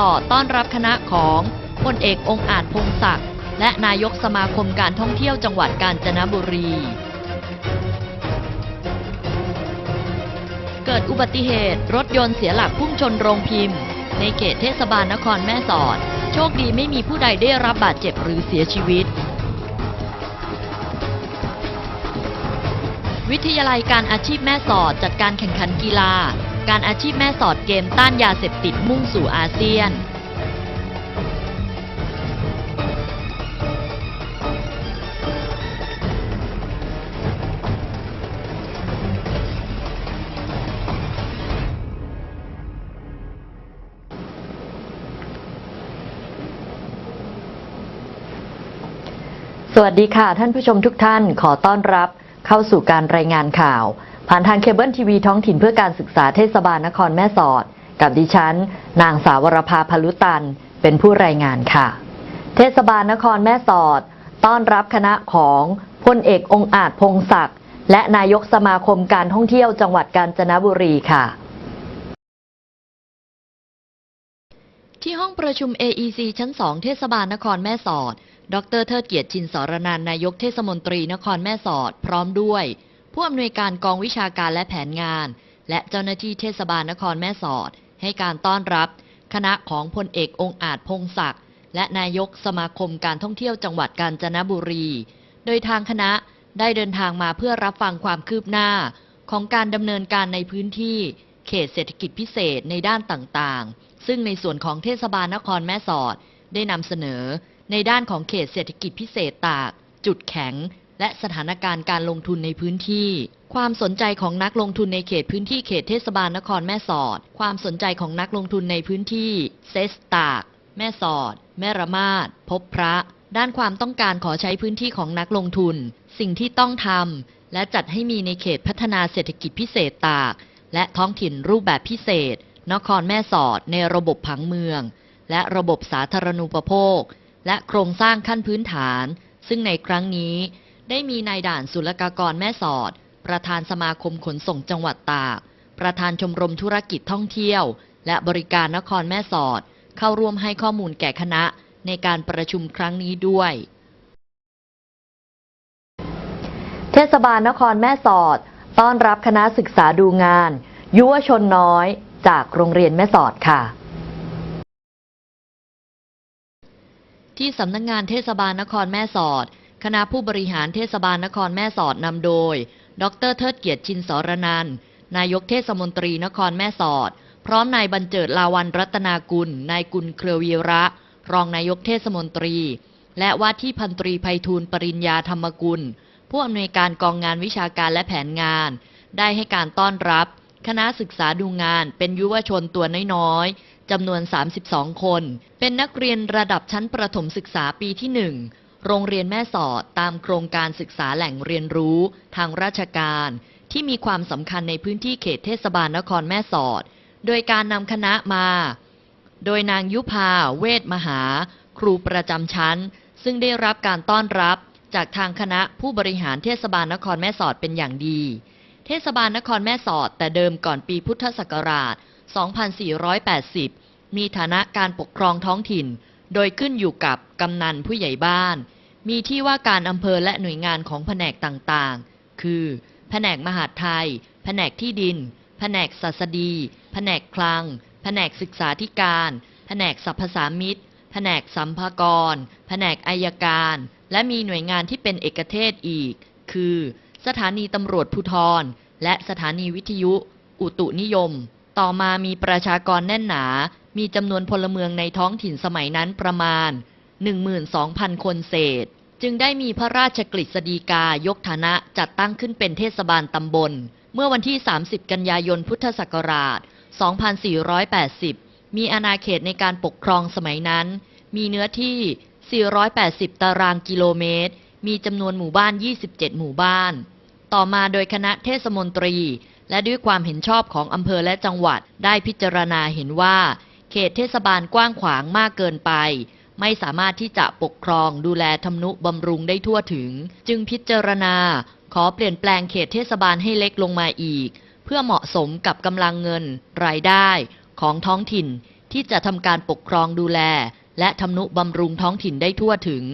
่อต้อนรับคณะของพลเอกองอาจพงศักดิ์และนายกสมาคมการท่องเที่ยวจังหวัดกาญจนบุรี เกิดอุบัติเหตุรถยนต์เสียหลักพุ่งชนโรงพิมพ์ ในเขตเทศบาลนครแม่สอด โชคดีไม่มีผู้ใดได้รับบาดเจ็บหรือเสียชีวิต วิทยาลัยการอาชีพแม่สอดจัดการแข่งขันกีฬา การอาชีพแม่สอดเกมต้านยาเสพติดมุ่งสู่อาเซียน สวัสดีค่ะ ท่านผู้ชมทุกท่านขอต้อนรับเข้าสู่การรายงานข่าว ผ่านทางเคเบิลทีวีท้องถิ่นเพื่อการศึกษาเทศบาลนครแม่สอด กับดิฉัน นางสาวรภาพลุตัน เป็นผู้รายงานค่ะ เทศบาลนครแม่สอด ต้อนรับคณะของพลเอกองอาจพงศักดิ์และนายกสมาคมการท่องเที่ยวจังหวัดกาญจนบุรีค่ะ ที่ห้องประชุม AEC ชั้น 2 เทศบาลนครแม่สอด ดรเทิดเกียรติชินสรนันนายกเทศมนตรีนครแม่สอด พร้อมด้วย ผู้อำนวยการกองวิชาการและแผนงาน และเจ้าหน้าที่เทศบาลนครแม่สอด ให้การต้อนรับ คณะของพลเอกองอาจพงศักดิ์และนายกสมาคมการท่องเที่ยวจังหวัดกาญจนบุรี โดยทางคณะได้เดินทางมาเพื่อรับฟังความคืบหน้า ของการดำเนินการในพื้นที่เขตเศรษฐกิจพิเศษในด้านต่างๆ ซึ่งในส่วนของเทศบาลนครแม่สอด ได้นำเสนอในด้านของเขตเศรษฐกิจพิเศษตาก จุดแข็ง และสถานการณ์การลงทุนในพื้นที่ ความสนใจของนักลงทุนในเขตพื้นที่เขตเทศบาลนครแม่สอด ความสนใจของนักลงทุนในพื้นที่ เซสตาก แม่สอด แม่ระมาด พบพระ ด้านความต้องการขอใช้พื้นที่ของนักลงทุน สิ่งที่ต้องทำและจัดให้มีในเขตพัฒนาเศรษฐกิจพิเศษตาก และท้องถิ่นรูปแบบพิเศษ นครแม่สอดในระบบผังเมือง และระบบสาธารณูปโภค และโครงสร้างขั้นพื้นฐาน ซึ่งในครั้งนี้ ได้มีนายด่านศุลกากรแม่สอด ประธานสมาคมขนส่งจังหวัดตาก ประธานชมรมธุรกิจท่องเที่ยว และบริการนครแม่สอด เข้าร่วมให้ข้อมูลแก่คณะในการประชุมครั้งนี้ด้วยเทศบาลนครแม่สอด ต้อนรับคณะศึกษาดูงาน ยุวชนน้อยจากโรงเรียนแม่สอดค่ะ ที่สำนักงงานเทศบาลนครแม่สอด คณะผู้บริหารเทศบาลนครแม่สอดนำโดย ดรเทิดเกียรติชินสรนันนายกเทศมนตรีนครแม่สอด พร้อมนายบรรเจิดลาวันรัตนากุล นายกุลเครือวีระ รองนายกเทศมนตรี และว่าที่พันตรีไพฑูรย์ปริญญาธรรมกุล ผู้อำนวยการกองงานวิชาการและแผนงาน ได้ให้การต้อนรับ คณะศึกษาดูงาน เป็นยุวชนตัวน้อยๆจำนวน 32 คน เป็นนักเรียนระดับชั้นประถมศึกษาปีที่ 1 โรงเรียนแม่สอดตามโครงการศึกษาแหล่งเรียนรู้ ทางราชการ ที่มีความสำคัญในพื้นที่เขตเทศบาลนครแม่สอด โดยการนำคณะมา โดยนางยุพาเวทมหา ครูประจำชั้น ซึ่งได้รับการต้อนรับจากทางคณะผู้บริหารเทศบาลนครแม่สอดเป็นอย่างดี เทศบาลนครแม่สอด แต่เดิมก่อนปีพุทธศักราช 2480 มีฐานะการปกครองท้องถิ่น โดยขึ้นอยู่กับกำนันผู้ใหญ่บ้าน มีที่ว่าการอำเภอและหน่วยงานของแผนกต่างๆ คือ แผนกมหาดไทย แผนกที่ดิน แผนกศัสดี แผนกคลัง แผนกศึกษาธิการ แผนกสรรพสามิตแผนกสัมภากร แผนกอายการ และมีหน่วยงานที่เป็นเอกเทศอีก คือ สถานีตำรวจภูทรและสถานีวิทยุ อุตุนิยม ต่อมามีประชากรแน่นหนา มีจำนวนพลเมืองในท้องถิ่นสมัยนั้นประมาณ 12,000 คนเศษ จึงได้มีพระราชกฤษฎีกายกฐานะจัดตั้งขึ้นเป็นเทศบาลตำบล เมื่อวันที่ 30 กันยายนพุทธศักราช 2480 มีอาณาเขตในการปกครองสมัยนั้น มีเนื้อที่ 480 ตารางกิโลเมตร มีจำนวนหมู่บ้าน 27 หมู่บ้าน ต่อมาโดยคณะเทศมนตรี และด้วยความเห็นชอบของอำเภอและจังหวัดได้พิจารณาเห็นว่า เขตเทศบาลกว้างขวางมากเกินไป ไม่สามารถที่จะปกครองดูแลทำนุบำรุงได้ทั่วถึง จึงพิจารณา ขอเปลี่ยนแปลงเขตเทศบาลให้เล็กลงมาอีก เพื่อเหมาะสมกับกำลังเงิน รายได้ของท้องถิ่น ที่จะทำการปกครองดูแล และทำนุบำรุงท้องถิ่นได้ทั่วถึง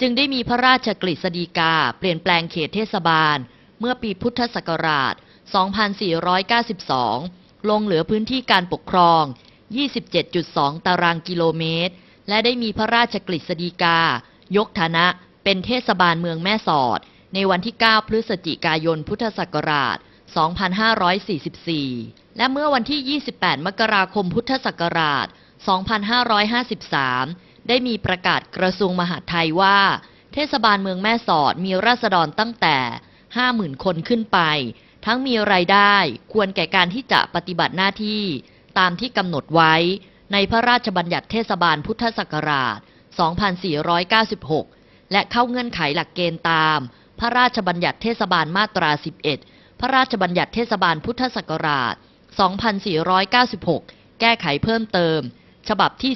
จึงได้มีพระราชกฤษฎีกา เปลี่ยนแปลงเขตเทศบาล เมื่อปีพุทธศักราช 2492 ลงเหลือพื้นที่การปกครอง 27.2 ตารางกิโลเมตร และได้มีพระราชกฤษฎีกา ยกฐานะเป็นเทศบาลเมืองแม่สอด ในวันที่ 9 พฤศจิกายนพุทธศักราช 2544 และเมื่อวันที่ 28 มกราคมพุทธศักราช 2553 ได้มีประกาศกระทรวงมหาดไทยว่า เทศบาลเมืองแม่สอดมีราษฎรตั้งแต่ 50,000 คนขึ้นไป ทั้งมีรายได้ควรแก่การที่จะปฏิบัติหน้าที่ตามที่กำหนดไว้ ในพระราชบัญญัติเทศบาลพุทธศักราช 2496 และเข้าเงื่อนไขหลักเกณฑ์ตาม พระราชบัญญัติเทศบาลมาตรา 11 พระราชบัญญัติเทศบาลพุทธศักราช 2496 แก้ไขเพิ่มเติม ฉบับที่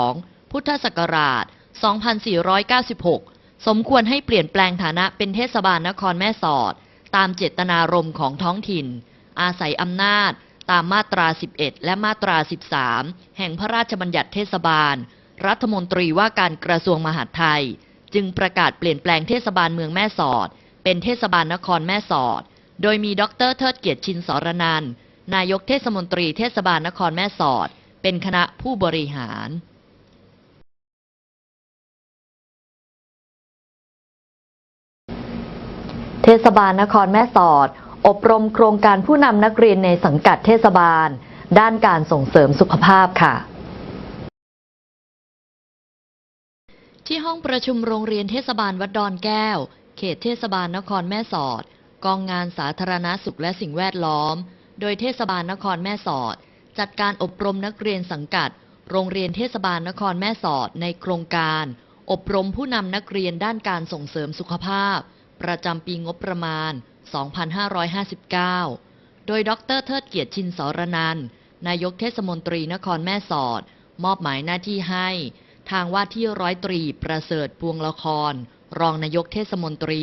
12 พุทธศักราช 2496 สมควรให้เปลี่ยนแปลงฐานะเป็นเทศบาลนครแม่สอด ตามเจตนารมณ์ของท้องถิ่น อาศัยอำนาจ ตามมาตรา 11 และมาตรา 13 แห่งพระราชบัญญัติเทศบาล รัฐมนตรีว่าการกระทรวงมหาดไทย จึงประกาศเปลี่ยนแปลงเทศบาลเมืองแม่สอด เป็นเทศบาลนครแม่สอด โดยมีดรเทิดเกียรติชินสรนันนายกเทศมนตรีเทศบาลนครแม่สอด เป็นคณะผู้บริหารเทศบาลนครแม่สอด อบรมโครงการผู้นำนักเรียนในสังกัดเทศบาล ด้านการส่งเสริมสุขภาพค่ะ ที่ห้องประชุมโรงเรียนเทศบาลวัดดอนแก้ว เขตเทศบาลนครแม่สอด กองงานสาธารณาสุขและสิ่งแวดล้อม โดยเทศบาลนครแม่สอด จัดการอบรมนักเรียนสังกัด โรงเรียนเทศบาลนครแม่สอดในโครงการ อบรมผู้นำนักเรียนด้านการส่งเสริมสุขภาพ ประจำปีงบประมาณ 2559 โดยดรเทิดเกียรติชินสรนันนายกเทศมนตรีนครแม่สอด มอบหมายหน้าที่ให้ ทางว่าที่ร้อยตรีประเสริฐปวงละคร รองนายกเทศมนตรี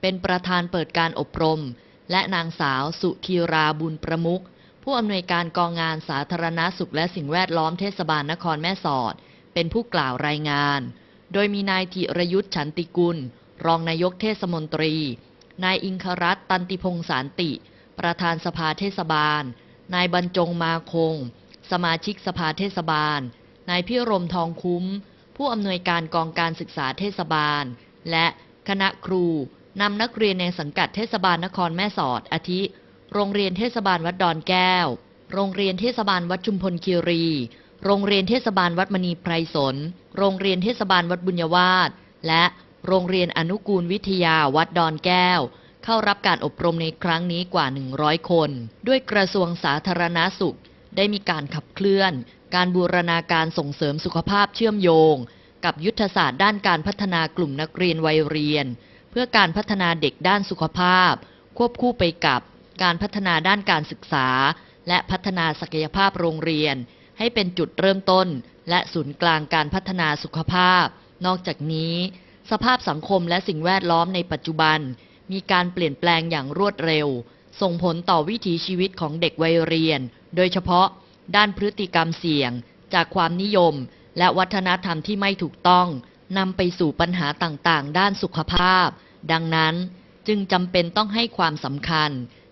เป็นประธานเปิดการอบรม และนางสาวสุธีราบุญประมุขผู้อำนวยการกองงานสาธารณาสุขและสิ่งแวดล้อมเทศบาลนครแม่สอด เป็นผู้กล่าวรายงาน โดยมีนายธิรยุทธ์ฉันติกุล รองนายกเทศมนตรี นายอิงครัตตันติพงษ์สารติ ประธานสภาเทศบาล นายบรรจงมาคง สมาชิกสภาเทศบาล นายพิรมทองคุ้ม ผู้อำนวยการกองการศึกษาเทศบาล และคณะครูนำนักเรียนในสังกัดเทศบาลนครแม่สอดอาทิ โรงเรียนเทศบาลวัดดอนแก้ว โรงเรียนเทศบาลวัดชุมพลคีรี โรงเรียนเทศบาลวัดมณีไพรสน โรงเรียนเทศบาลวัดบุญยวาสและ โรงเรียนอนุกูลวิทยาวัดดอนแก้ว เข้ารับการอบรมในครั้งนี้กว่า 100 คน ด้วยกระทรวงสาธารณาสุข ได้มีการขับเคลื่อน การบูรณาการส่งเสริมสุขภาพเชื่อมโยง กับยุทธศาสตร์ด้านการพัฒนากลุ่มนักเรียนวัยเรียน เพื่อการพัฒนาเด็กด้านสุขภาพ ควบคู่ไปกับการพัฒนาด้านการศึกษา และพัฒนาศักยภาพโรงเรียน ให้เป็นจุดเริ่มต้น และศูนย์กลางการพัฒนาสุขภาพ นอกจากนี้ สภาพสังคมและสิ่งแวดล้อมในปัจจุบัน มีการเปลี่ยนแปลงอย่างรวดเร็ว ส่งผลต่อวิถีชีวิตของเด็กวัยเรียน โดยเฉพาะด้านพฤติกรรมเสี่ยง จากความนิยม และวัฒนธรรมที่ไม่ถูกต้องนำไปสู่ปัญหาต่างๆ ด้านสุขภาพ ดังนั้นจึงจำเป็นต้องให้ความสำคัญ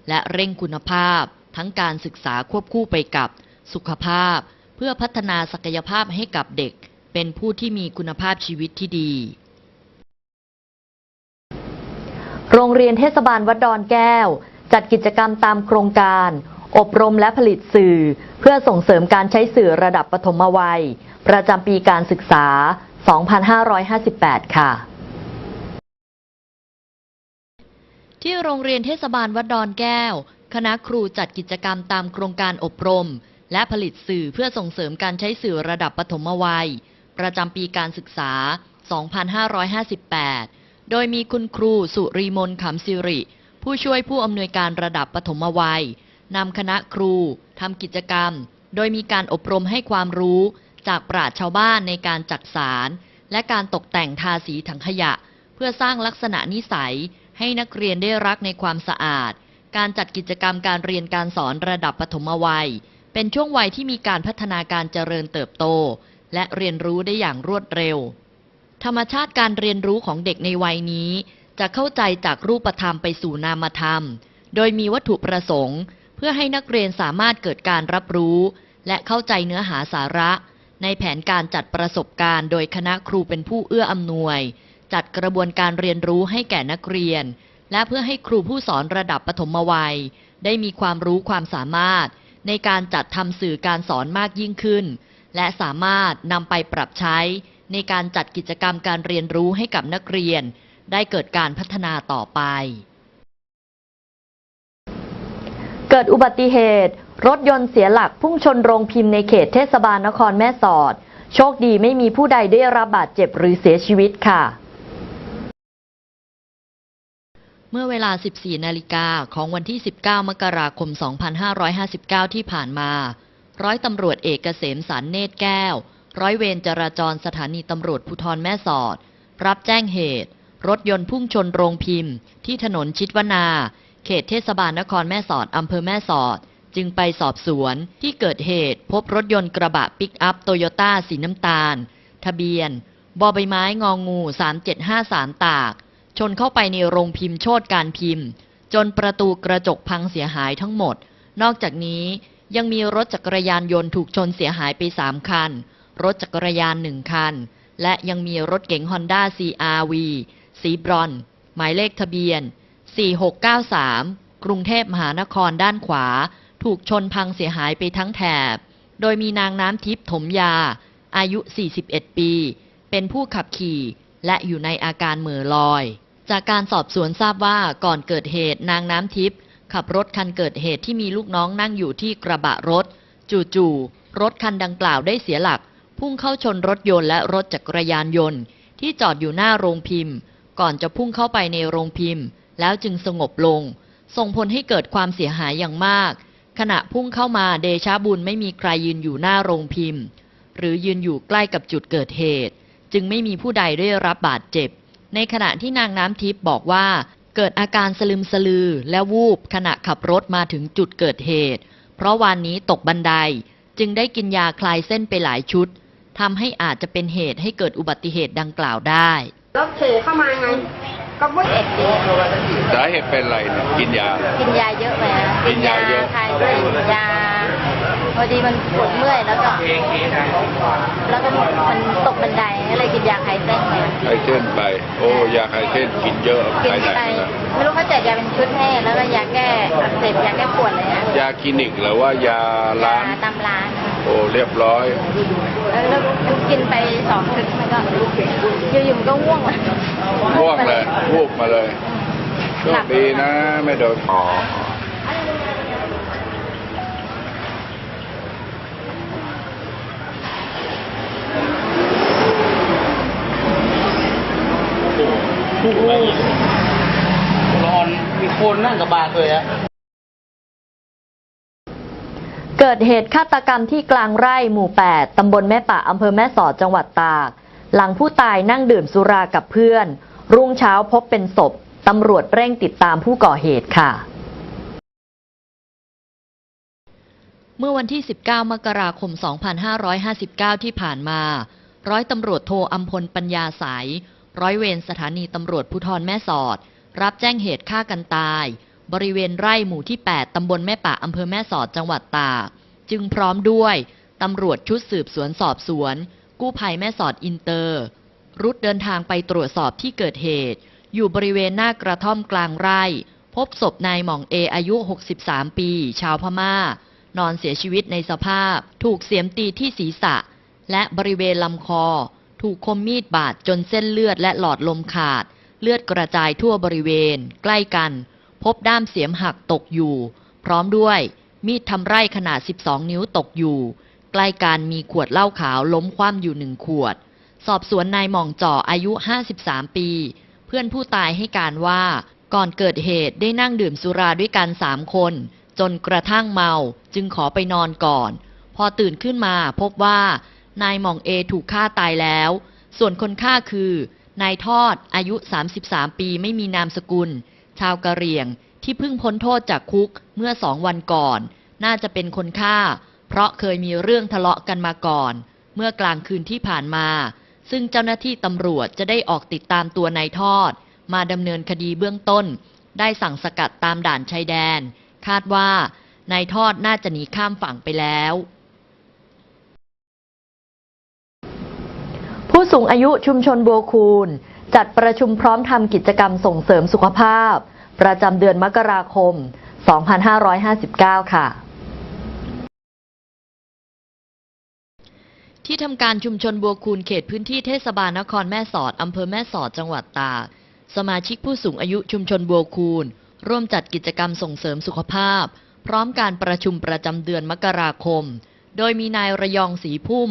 และเร่งคุณภาพ ทั้งการศึกษาควบคู่ไปกับสุขภาพ เพื่อพัฒนาศักยภาพให้กับเด็ก เป็นผู้ที่มีคุณภาพชีวิตที่ดี โรงเรียนเทศบาลวัดดอนแก้ว จัดกิจกรรมตามโครงการ อบรมและผลิตสื่อ เพื่อส่งเสริมการใช้สื่อระดับปฐมวัย ประจำปีการศึกษา 2558 ค่ะที่โรงเรียนเทศบาลวัดดอนแก้ว คณะครูจัดกิจกรรมตามโครงการอบรม และผลิตสื่อเพื่อส่งเสริมการใช้สื่อระดับปฐมวัย ประจำปีการศึกษา 2558 โดยมีคุณครูสุรีมนขำสิริ ผู้ช่วยผู้อำนวยการระดับปฐมวัยนำคณะครูทำกิจกรรม โดยมีการอบรมให้ความรู้จากปราชชาวบ้านในการจักสารและการตกแต่งทาสีถังขยะ เพื่อสร้างลักษณะนิสัยให้นักเรียนได้รักในความสะอาด การจัดกิจกรรมการเรียนการสอนระดับปฐมวัย เป็นช่วงวัยที่มีการพัฒนาการเจริญเติบโต และเรียนรู้ได้อย่างรวดเร็ว ธรรมชาติการเรียนรู้ของเด็กในวัยนี้ จะเข้าใจจากรูปธรรมไปสู่นามธรรม โดยมีวัตถุประสงค์ เพื่อให้นักเรียนสามารถเกิดการรับรู้ และเข้าใจเนื้อหาสาระ ในแผนการจัดประสบการณ์ โดยคณะครูเป็นผู้เอื้ออำนวย จัดกระบวนการเรียนรู้ให้แก่นักเรียน และเพื่อให้ครูผู้สอนระดับปฐมวัย ได้มีความรู้ความสามารถ ในการจัดทำสื่อการสอนมากยิ่งขึ้น และสามารถนำไปปรับใช้ ในการจัดกิจกรรมการเรียนรู้ให้กับนักเรียน ได้เกิดการพัฒนาต่อไป เกิดอุบัติเหตุ รถยนต์เสียหลักพุ่งชนโรงพิมพ์ในเขตเทศบาลนครแม่สอด โชคดีไม่มีผู้ใดได้รับบาดเจ็บหรือเสียชีวิตค่ะ เมื่อเวลา 14 นาฬิกาของวันที่ 19 มกราคม 2559 ที่ผ่านมา ร้อยตำรวจเอกเกษมสันเนตรแก้ว ร้อยเวรจราจรสถานีตำรวจภูธรแม่สอด รับแจ้งเหตุ รถยนต์พุ่งชนโรงพิมพ์ ที่ถนนชิดวนา เขตเทศบาลนครแม่สอดอำเภอแม่สอด จึงไปสอบสวนที่เกิดเหตุพบรถยนต์กระบะปิกอัพโตโยต้าสีน้ำตาล ทะเบียนบอใบไม้งองู 3753ตาก ชนเข้าไปในโรงพิมพ์โชดการพิมพ์ จนประตูกระจกพังเสียหายทั้งหมด นอกจากนี้ยังมีรถจักรยานยนต์ถูกชนเสียหายไป3คัน รถจักรยานหนึ่งคัน และยังมีรถเก๋งฮอนด้า CRV สีบรอนซ์หมายเลขทะเบียน 4693 กรุงเทพมหานครด้านขวา ถูกชนพังเสียหายไปทั้งแถบ โดยมีนางน้ำทิพย์ถมยา อายุ 41 ปี เป็นผู้ขับขี่ และอยู่ในอาการเหม่อลอย จากการสอบสวนทราบว่าก่อนเกิดเหตุนางน้ำทิพย์ขับรถคันเกิดเหตุที่มีลูกน้องนั่งอยู่ที่กระบะรถ จู่ๆรถคันดังกล่าวได้เสียหลัก พุ่งเข้าชนรถยนต์และรถจักรยานยนต์ ที่จอดอยู่หน้าโรงพิมพ์ ก่อนจะพุ่งเข้าไปในโรงพิมพ์ แล้วจึงสงบลง ส่งผลให้เกิดความเสียหายอย่างมาก ขณะพุ่งเข้ามาเดชาบุญไม่มีใครยืนอยู่หน้าโรงพิมพ์ หรือยืนอยู่ใกล้กับจุดเกิดเหตุ จึงไม่มีผู้ใดได้รับบาดเจ็บ ในขณะที่นางน้ำทิพย์บอกว่าเกิดอาการสลึมสลือและวูบขณะขับรถมาถึงจุดเกิดเหตุ เพราะวันนี้ตกบันไดจึงได้กินยาคลายเส้นไปหลายชุด ทำให้อาจจะเป็นเหตุให้เกิดอุบัติเหตุดังกล่าวได้ รถถือเข้ามาไง ก็ไม่เอ็ดดีสาเหตุเป็นอะไรเนี่ยกินยา กินยาเยอะไปอะกินยาเยอะ คลายด้วยยาพอดีมันปวดเมื่อยแล้วก็ แล้วก็มันตกบันไดก็เลยกินยาคลายเส้นไปไข้เส้นไป โอ้ยาไข้เส้นกินเยอะกินหายไหนไปนะไม่รู้เขาแจกยาเป็นชุดให้แล้วก็ยาแก้อักเสบยาแก้ปวดเลยนะยาคลินิกหรือว่ายาร้าน ยตามร้าน โอ้เรียบร้อยแล้วแล้วมันกินไปสองชุดมันก็อยู่ๆมันก็ง่วงเลยง่วงเลยวูบมาเลยโชคดีนะ ไม่โดนอ๋อร้อนมีคนนั่งกับบาร์เลยอะ เกิดเหตุฆาตกรรมที่กลางไร่หมู่ 8 ตำบลแม่ปะอำเภอแม่สอดจังหวัดตาก หลังผู้ตายนั่งดื่มสุรากับเพื่อน รุ่งเช้าพบเป็นศพ ตำรวจเร่งติดตามผู้ก่อเหตุค่ะ เมื่อวันที่ 19 มกราคม 2559 ที่ผ่านมา ร้อยตำรวจโทอัมพลปัญญาสาย ร้อยเวรสถานีตำรวจภูธรแม่สอด รับแจ้งเหตุฆ่ากันตาย บริเวณไร่หมู่ที่ 8 ตำบลแม่ปะอำเภอแม่สอดจังหวัดตากจึงพร้อมด้วย ตำรวจชุดสืบสวนสอบสวน กู้ภัยแม่สอดอินเตอร์ รุดเดินทางไปตรวจสอบที่เกิดเหตุ อยู่บริเวณหน้ากระท่อมกลางไร่ พบศพนายหม่องเออายุ 63 ปี ชาวพม่า นอนเสียชีวิตในสภาพ ถูกเสียมตีที่ศีรษะ และบริเวณลำคอ ถูกคมมีดบาดจนเส้นเลือดและหลอดลมขาด เลือดกระจายทั่วบริเวณ ใกล้กัน พบด้ามเสียมหักตกอยู่ พร้อมด้วยมีดทำไร่ขนาด 12 นิ้วตกอยู่ ใกล้กันมีขวดเหล้าขาวล้มคว่ำอยู่หนึ่งขวด สอบสวนนายหม่องจ่ออายุ 53 ปี เพื่อนผู้ตายให้การว่าก่อนเกิดเหตุได้นั่งดื่มสุราด้วยกันสามคน จนกระทั่งเมาจึงขอไปนอนก่อน พอตื่นขึ้นมาพบว่า นายหม่องเอถูกฆ่าตายแล้ว ส่วนคนฆ่าคือนายทอดอายุ 33 ปีไม่มีนามสกุล ชาวกะเหรี่ยงที่เพิ่งพ้นโทษจากคุกเมื่อสองวันก่อน น่าจะเป็นคนฆ่า เพราะเคยมีเรื่องทะเลาะกันมาก่อน เมื่อกลางคืนที่ผ่านมา ซึ่งเจ้าหน้าที่ตำรวจจะได้ออกติดตามตัวนายทอด มาดำเนินคดีเบื้องต้น ได้สั่งสกัดตามด่านชายแดน คาดว่านายทอดน่าจะหนีข้ามฝั่งไปแล้วผู้สูงอายุชุมชนบัวคูน จัดประชุมพร้อมทำกิจกรรมส่งเสริมสุขภาพ ประจำเดือนมกราคม 2559 ค่ะที่ทำการชุมชนบัวคูนเขตพื้นที่เทศบาลนครแม่สอดอำเภอแม่สอดจังหวัดตากสมาชิกผู้สูงอายุชุมชนบัวคูนร่วมจัดกิจกรรมส่งเสริมสุขภาพ พร้อมการประชุมประจำเดือนมกราคม โดยมีนายระยองสีพุ่ม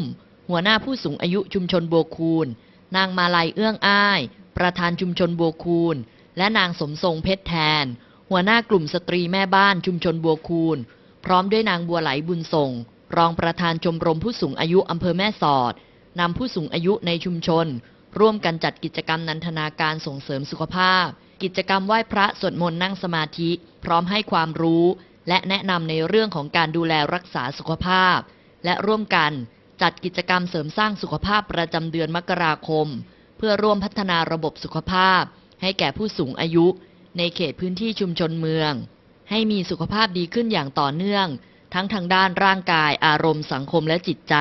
หัวหน้าผู้สูงอายุชุมชนบัวคูน นางมาลัยเอื้องอ้าย ประธานชุมชนบัวคูนและนางสมทรงเพชรแทน หัวหน้ากลุ่มสตรีแม่บ้านชุมชนบัวคูนพร้อมด้วยนางบัวไหลบุญส่ง รองประธานชมรมผู้สูงอายุอำเภอแม่สอดนำผู้สูงอายุในชุมชน ร่วมกันจัดกิจกรรมนันทนาการส่งเสริมสุขภาพ กิจกรรมไหว้พระสวดมนต์นั่งสมาธิ พร้อมให้ความรู้ และแนะนำในเรื่องของการดูแลรักษาสุขภาพ และร่วมกัน จัดกิจกรรมเสริมสร้างสุขภาพประจำเดือนมกราคม เพื่อร่วมพัฒนาระบบสุขภาพ ให้แก่ผู้สูงอายุ ในเขตพื้นที่ชุมชนเมือง ให้มีสุขภาพดีขึ้นอย่างต่อเนื่อง ทั้งทางด้านร่างกาย อารมณ์สังคมและจิตใจ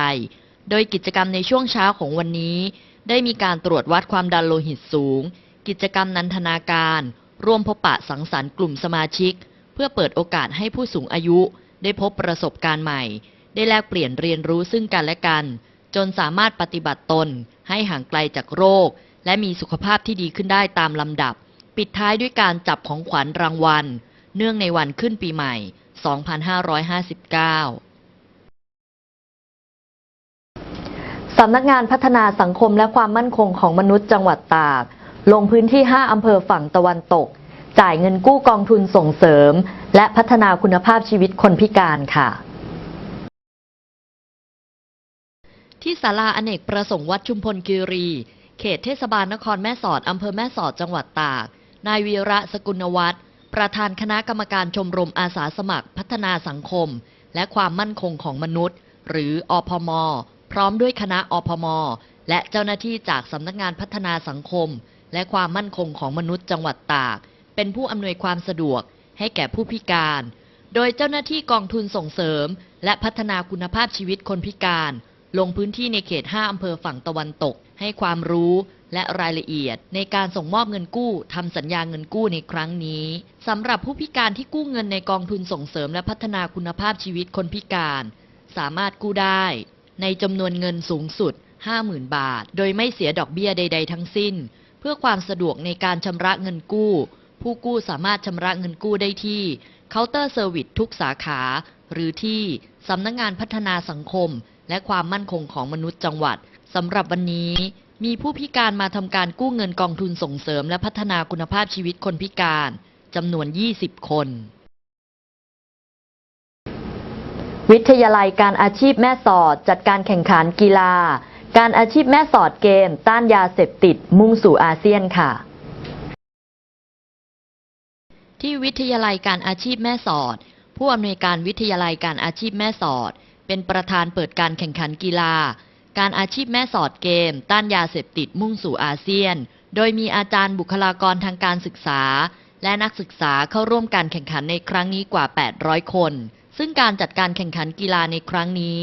โดยกิจกรรมในช่วงเช้าของวันนี้ ได้มีการตรวจวัดความดันโลหิตสูง กิจกรรมนันทนาการ ร่วมพบปะสังสรรค์กลุ่มสมาชิก เพื่อเปิดโอกาสให้ผู้สูงอายุ ได้พบประสบการณ์ใหม่ ได้แลกเปลี่ยนเรียนรู้ซึ่งกันและกัน จนสามารถปฏิบัติตนให้ห่างไกลจากโรค และมีสุขภาพที่ดีขึ้นได้ตามลำดับ ปิดท้ายด้วยการจับของขวัญรางวัล เนื่องในวันขึ้นปีใหม่ 2559สำนักงานพัฒนาสังคมและความมั่นคงของมนุษย์จังหวัดตาก ลงพื้นที่ 5 อำเภอฝั่งตะวันตก จ่ายเงินกู้กองทุนส่งเสริม และพัฒนาคุณภาพชีวิตคนพิการค่ะ ที่ศาลาอเนกประสงค์วัดชุมพลคีรี เขตเทศบาลนครแม่สอดอำเภอแม่สอดจังหวัดตาก นายวีระสกุลวัฒน์ประธานคณะกรรมการชมรมอาสาสมัครพัฒนาสังคม และความมั่นคงของมนุษย์ หรืออพม พร้อมด้วยคณะอพม และเจ้าหน้าที่จากสำนักงานพัฒนาสังคม และความมั่นคงของมนุษย์จังหวัดตาก เป็นผู้อำนวยความสะดวกให้แก่ผู้พิการ โดยเจ้าหน้าที่กองทุนส่งเสริม และพัฒนาคุณภาพชีวิตคนพิการ ลงพื้นที่ในเขต 5 อำเภอฝั่งตะวันตก ให้ความรู้และรายละเอียด ในการส่งมอบเงินกู้ทำสัญญาเงินกู้ในครั้งนี้สำหรับผู้พิการที่กู้เงินในกองทุนส่งเสริมและพัฒนาคุณภาพชีวิตคนพิการ สามารถกู้ได้ ในจำนวนเงินสูงสุด 50,000 บาท โดยไม่เสียดอกเบี้ยใด ๆ ทั้งสิ้น เพื่อความสะดวกในการชำระเงินกู้ ผู้กู้สามารถชำระเงินกู้ได้ที่เคาน์เตอร์เซอร์วิสทุกสาขา หรือที่สำนักงงานพัฒนาสังคม และความมั่นคงของมนุษย์จังหวัดสำหรับวันนี้มีผู้พิการมาทำการกู้เงินกองทุนส่งเสริมและพัฒนาคุณภาพชีวิตคนพิการจำนวน 20 คน วิทยาลัยการอาชีพแม่สอดจัดการแข่งขันกีฬา การอาชีพแม่สอดเกม ต้านยาเสพติดมุ่งสู่อาเซียนค่ะ ที่วิทยาลัยการอาชีพแม่สอด ผู้อำนวยการวิทยาลัยการอาชีพแม่สอด เป็นประธานเปิดการแข่งขันกีฬา การอาชีพแม่สอดเกม ต้านยาเสพติดมุ่งสู่อาเซียน โดยมีอาจารย์บุคลากรทางการศึกษา และนักศึกษาเข้าร่วมการแข่งขันในครั้งนี้กว่า 800 คน ซึ่งการจัดการแข่งขันกีฬาในครั้งนี้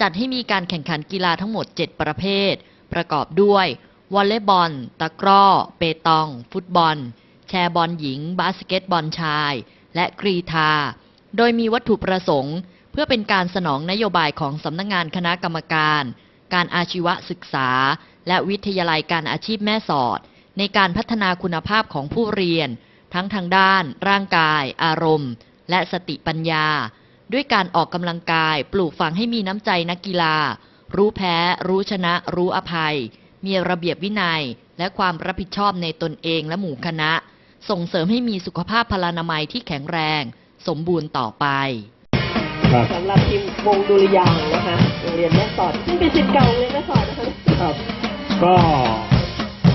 จัดให้มีการแข่งขันกีฬาทั้งหมด 7 ประเภท ประกอบด้วยวอลเลย์บอล ตะกร้อ เปตอง ฟุตบอล แชร์บอลหญิง บาสเกตบอลชาย และกรีธา โดยมีวัตถุประสงค์ พื่อเป็นการสนองนโยบายของสำนักงงานคณะกรรมการ การอาชีวศึกษา และวิทยาลัยการอาชีพแม่สอด ในการพัฒนาคุณภาพของผู้เรียน ทั้งทางด้าน ร่างกาย อารมณ์ และสติปัญญา ด้วยการออกกำลังกายปลูกฝังให้มีน้ำใจนักกีฬา รู้แพ้ รู้ชนะ รู้อภัย มีระเบียบวินัย และความรับผิดชอบในตนเองและหมู่คณะ ส่งเสริมให้มีสุขภาพพลานามัยที่แข็งแรง สมบูรณ์ต่อไป สำหรับทีมวงดุริยางค์นะคะโรงเรียนแม่สอดซึ่งเป็นศิษย์เก่าโรงเรียนแม่สอดนะคะครับ ก็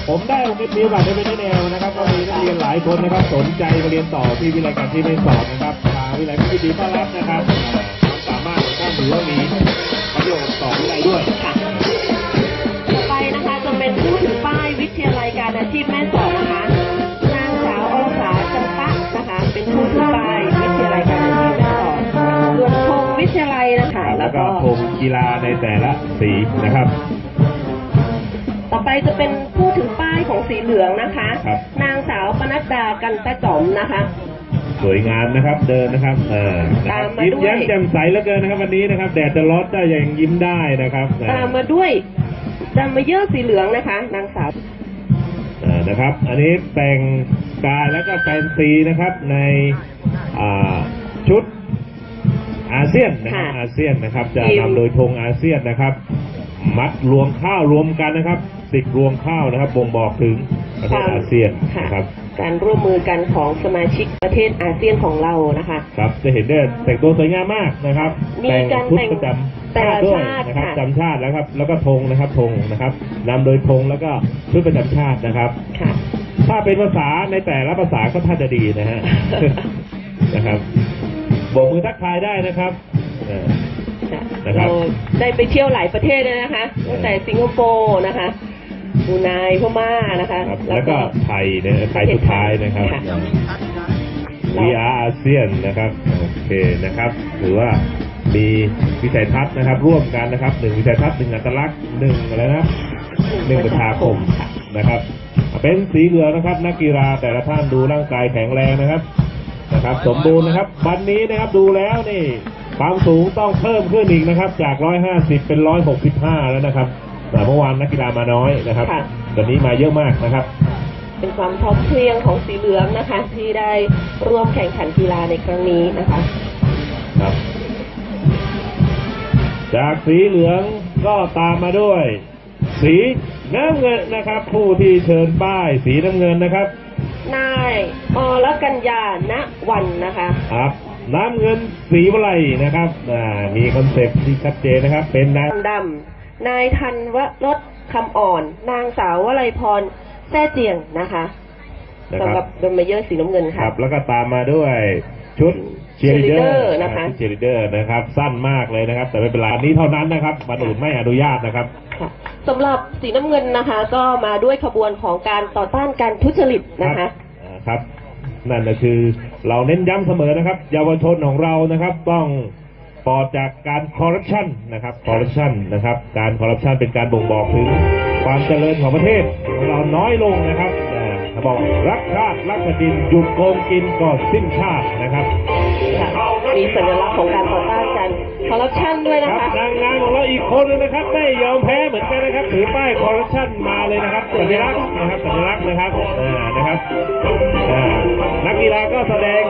ผมได้มีโอกาสได้ไปในแนวนะครับก็มีนักเรียนหลายคนนะครับ สนใจมาเรียนต่อที่วิทยาลัยการที่ไม่สอบนะครับทางวิทยาลัยก็ยินดีต้อนรับนะครับเอ่อความสามารถของท่านถือว่ามีประโยชน์ต่อวิทยาลัยด้วย ก็ธงกีฬาในแต่ละสีนะครับ ต่อไปจะเป็นผู้ถือป้ายของสีเหลืองนะคะ ครับ นางสาวปนัดดากันตะจอมนะคะ สวยงามนะครับเดินนะครับเออนะครับตามมายิ้มด้วยแย้มแจ่มใสเหลือเกินนะครับ วันนี้นะครับแดดจะร้อนแต่ยังยิ้มได้นะครับตามมาด้วยดัมเมเยอร์สีเหลืองนะคะ นางสาว เออนะครับ อันนี้แต่งกายแล้วก็แฟนซีนะครับในอ่าชุด อาเซียนนะครับค่ะอาเซียนนะครับ จะทีมนำโดยธงอาเซียนนะครับ มัดรวงข้าวรวมกันนะครับสิบรวงข้าวนะครับบ่งบอกถึงประเทศอาเซียนค่ะนะครับ การร่วมมือกันของสมาชิกประเทศอาเซียนของเรานะคะ ครับจะเห็นได้แต่งตัวสวยงามมากนะครับมีการชุดแต่งประจำแต่ละด้วยชาตินะครับค่ะ จำชาติแล้วครับ แล้วก็ธงนะครับธงนะครับนำโดยธงแล้วก็ชุดประจำชาตินะครับ ค่ะ ถ้าเป็นภาษาในแต่ละภาษาก็ท่าจะดีนะฮะ นะครับ บอกมือทักทายได้นะครับเออนะครับ เราได้ไปเที่ยวหลายประเทศเลยนะคะตั้งแต่สิงคโปร์นะคะบรูไนพม่านะคะครับแล้วก็ไทยนะไทยสุดท้ายนะครับค่ะวีอาอาเซียนนะครับโอเคนะครับถือว่ามีวิสัยทัศน์นะครับ ร่วมกันนะครับหนึ่งวิสัยทัศน์หนึ่งอัตลักษณ์หนึ่งอะไรนะหนึ่งประชาคมนะครับ เป็นสีเหลืองนะครับ นักกีฬาแต่ละท่านดูร่างกายแข็งแรงนะครับ นะครับ สมบูรณ์นะครับ วันนี้นะครับดูแล้วนี่ความสูงต้องเพิ่มขึ้นอีกนะครับ จาก 150 เป็น 165 แล้วนะครับแต่เมื่อวานนักกีฬามาน้อยนะครับค่ะ วันนี้มาเยอะมากนะครับ เป็นความพร้อมเพรียงของสีเหลืองนะคะ ที่ได้ร่วมแข่งขันกีฬาในครั้งนี้นะคะ ครับ จากสีเหลืองก็ตามมาด้วย สีน้ำเงินนะครับ ผู้ที่เชิญป้าย สีน้ำเงินนะครับ นายอรกัญญาณวันนะคะครับ น้ำเงินสีวลัยนะครับอ่ามีคอนเซ็ปต์ที่ชัดเจนนะครับ เป็นน้ดำนายทันวรสคำอ่อน นางสาววลัยพรแซ่เจียงนะคะำนะคสำหรัรับบดมเมเยอร์สีน้ำเงินคค่ะรับ แล้วก็ตามมาด้วยชุดเชียร์ลีเดอร์นะคะเชียร์ลีเดอร์นะครับ สั้นมากเลยนะครับ แต่ไม่เป็นไรอันนี้เท่านั้นนะครับวันอื่นไม่อนุญาตนะครับสำหรับสีน้ำเงินนะคะ ก็มาด้วยขบวนของการต่อต้านการทุจริตนะคะครับนั่นก็คือเราเน้นย้ำเสมอนะครับ เยาวชนของเรานะครับ ต้องปลอดจากการคอร์รัปชันนะครับคอร์รัปชันนะครับ การคอร์รัปชันเป็นการบ่งบอกถึงความเจริญของประเทศของเราน้อยลงนะครับบอกรักชาติรักแผ่นดินหยุดโกงกินก่อนสิ้นชาตินะครับ ค่ะมีสัญลักษณ์ของการต่อต้านการคอร์รัปชันด้วยนะรัคะนางงามของเราอีกคนนึงนะครับไม่ยอมแพ้เหมือนกันนะครับถือป้ายคอร์รัปชันมาเลยนะครับสัญลักษณ์นะครับสัญลักษณ์นะครับอ่านะครับอ่านักกีฬาก็แสดง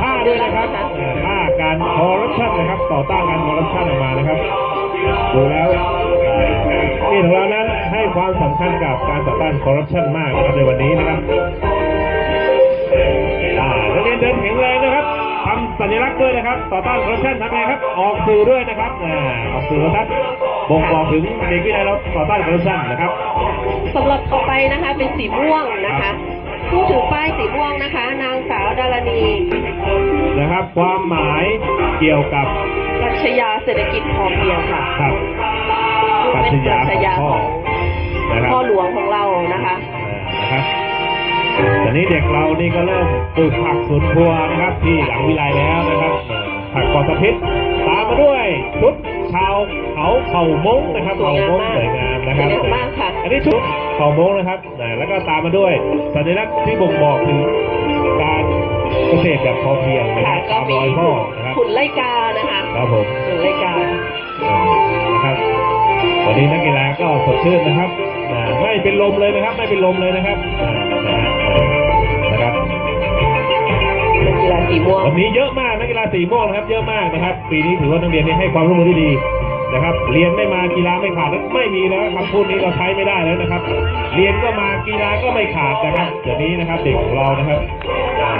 ท่าด้วยนะครับอ่าท่าการคอร์รัปชันนะครับ ต่อต้านการคอร์รัปชันออกมานะครับดูแล้วที่ของเรานั้นให้ความสำคัญกับการต่อต้านคอร์รัปชันมากนะครับในวันนี้นะครับ อ่านักเรียนเดินแข็งแรงนะครับ สัญลักษณ์ด้วยนะครับ ต่อต้านคอร์รัปชันทำไงครับ ออกสื่อด้วยนะครับอ่าออกสื่อนะครับบ่งบอกถึงเด็กวินัยเราต่อต้านคอร์รัปชันนะครับสำหรับต่อไปนะคะเป็นสีม่วงนะคะผู้ถือป้ายสีม่วงนะคะ นางสาวดารณีนะครับ ความหมายเกี่ยวกับปรัชญาเศรษฐกิจพอเพียงค่ะครับปรัชญาของพ่อนะครับพ่อหลวงของเรานะคะอ่านะครับ ตอนนี้เด็กเรานี่ก็เริ่มปลูกผักสวนครัวนะครับ ที่หลังวิไลแล้วนะครับเอ่อผักปลอดสารพิษตามมาด้วยชุดชาวเขาเผ่ามงนะครับสวยเผ่างามมงมากสวยงามนะครับสวยงามมากค่ะ อันนี้ชุดเผ่ามงนะครับนะแล้วก็ตามมาด้วยสัญลักษณ์ที่บ่งบอกถึงการเกษตรแบบพอเพียงนะคค่ะรับก็ตามมีรอยพ่อนะครับขุนไล่กานะคะครับผมขุนไล่กาเอ่อนะครับวันนี้นักกีฬาก็สดชื่นนะครับอ่าไม่เป็นลมเลยนะครับ ไม่เป็นลมเลยนะครับ สีม่วงวันนี้เยอะมากนักกีฬาสีม่วงนะครับ เยอะมากนะครับ ปีนี้ถือว่านักเรียนนี่ให้ความร่วมมือที่ดีนะครับ เรียนไม่มากีฬาไม่ขาดแล้วไม่มีแล้วคำพูดนี้เราใช้ไม่ได้แล้วนะครับ เรียนก็มากีฬาก็ไม่ขาดนะครับเดี๋ยวนี้นะครับเด็กของเรานะครับอ่า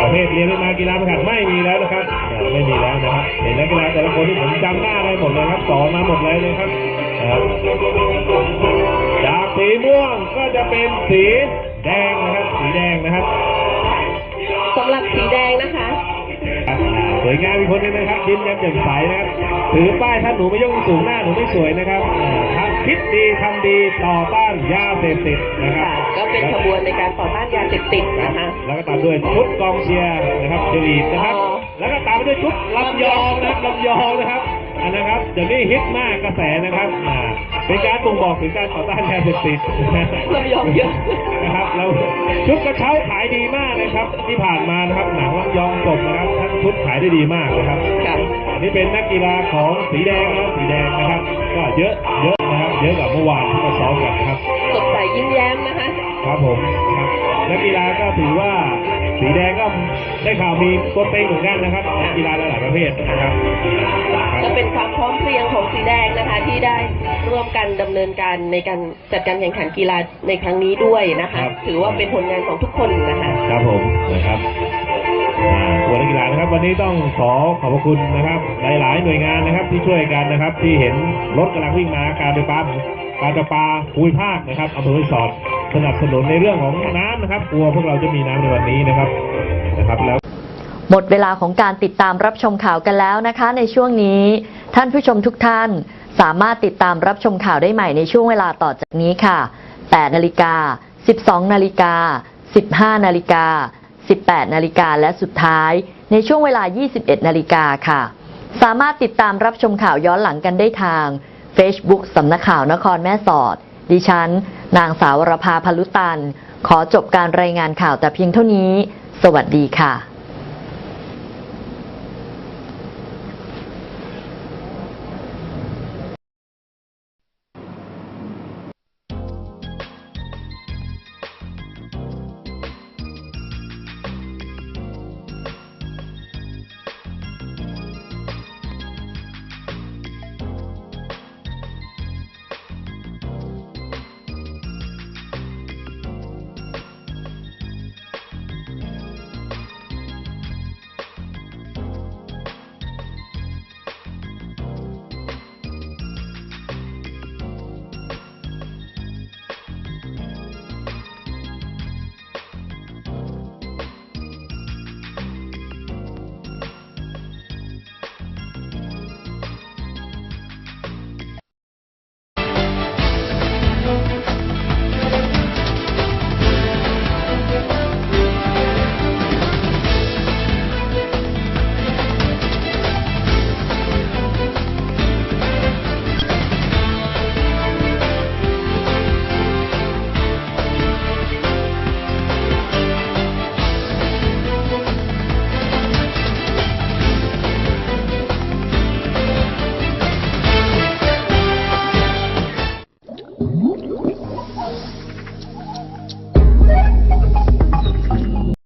ประเภทเรียนไม่มากีฬาไม่ขาดไม่มีแล้วนะครับไม่มีแล้วนะครับ เห็นนักกีฬาแต่ละคนที่ผมจำหน้าได้หมดเลยครับสอนมาหมดเลยนะครับจากสีม่วงก็จะเป็นสีแดงนะครับ สีแดงนะครับ สำหรับสีแดงนะคะอ่าจวยงามอีกคนนึงนะครับยิ้มแย้มแจ่มใสนะครับถือป้ายถ้าหนูไม่ยกสูงหน้าหนูไม่สวยนะครับอ่าทำคิดดีทำดีต่อต้านยาเสพติดนะครับค่ะก็เป็นขบวนในการต่อต้านยาเสพติดนะคะแล้วก็ตามด้วยชุดกองเชียร์นะครับเจลีดนะครับอ๋อแล้วก็ตามด้วยชุดลำยองนะครับลำยองนะครับอันนะครับเดี๋ยวนี้ฮิตมากกระแสนะครับอ่าเป็นการบ่งบอกถึงการต่อต้านยาเสพติดลำยองเยอะ นะครับแล้วชุดกระเช้าขายดีมากนะครับ ที่ผ่านมานะครับหนังลำยองสดนะครับทั้งชุดขายได้ดีมากนะครับค่ะอันนี้เป็นนักกีฬาของสีแดงนะครับสีแดงนะครับ ก็เยอะเยอะนะครับ เยอะกว่าเมื่อวานที่มาซ้อมกันนะครับสดใสยิ้มแย้มนะคะ ครับผมนะครับนักกีฬาก็ถือว่าสีแดงก็ได้ข่าวมีตัวเต็งเหมือนกันนะครับนักกีฬาหลายๆประเภทนะครับครับก็เป็นความพร้อมเพรียงของสีแดงนะคะที่ได้ร่วมกันดำเนินการในการจัดการแข่งขันกีฬาในครั้งนี้ด้วยนะคะ ถือว่าเป็นผลงานของทุกคนนะคะครับผมนะครับอ่า ตัวนักกีฬานะครับ วันนี้ต้องขอขอบพระคุณนะครับ หลายๆ หน่วยงานนะครับ ที่ช่วยกันนะครับ ที่เห็นรถกำลังวิ่งมาการไฟฟ้าการประปาภูมิภาคนะครับอำเภอวยสอดสนับสนุนในเรื่องของน้ำนะครับกลัวพวกเราจะมีน้ำในวันนี้นะครับนะครับแล้วหมดเวลาของการติดตามรับชมข่าวกันแล้วนะคะ ในช่วงนี้ ท่านผู้ชมทุกท่าน สามารถติดตามรับชมข่าวได้ใหม่ในช่วงเวลาต่อจากนี้ค่ะ 8 นาฬิกา 12 นาฬิกา 15 นาฬิกา 18 นาฬิกาและสุดท้ายในช่วงเวลา 21 นาฬิกาค่ะ สามารถติดตามรับชมข่าวย้อนหลังกันได้ทาง Facebook สำนักข่าวนครแม่สอด ดิฉัน นางสาวรภาพลุตัน ขอจบการรายงานข่าวแต่เพียงเท่านี้ สวัสดีค่ะ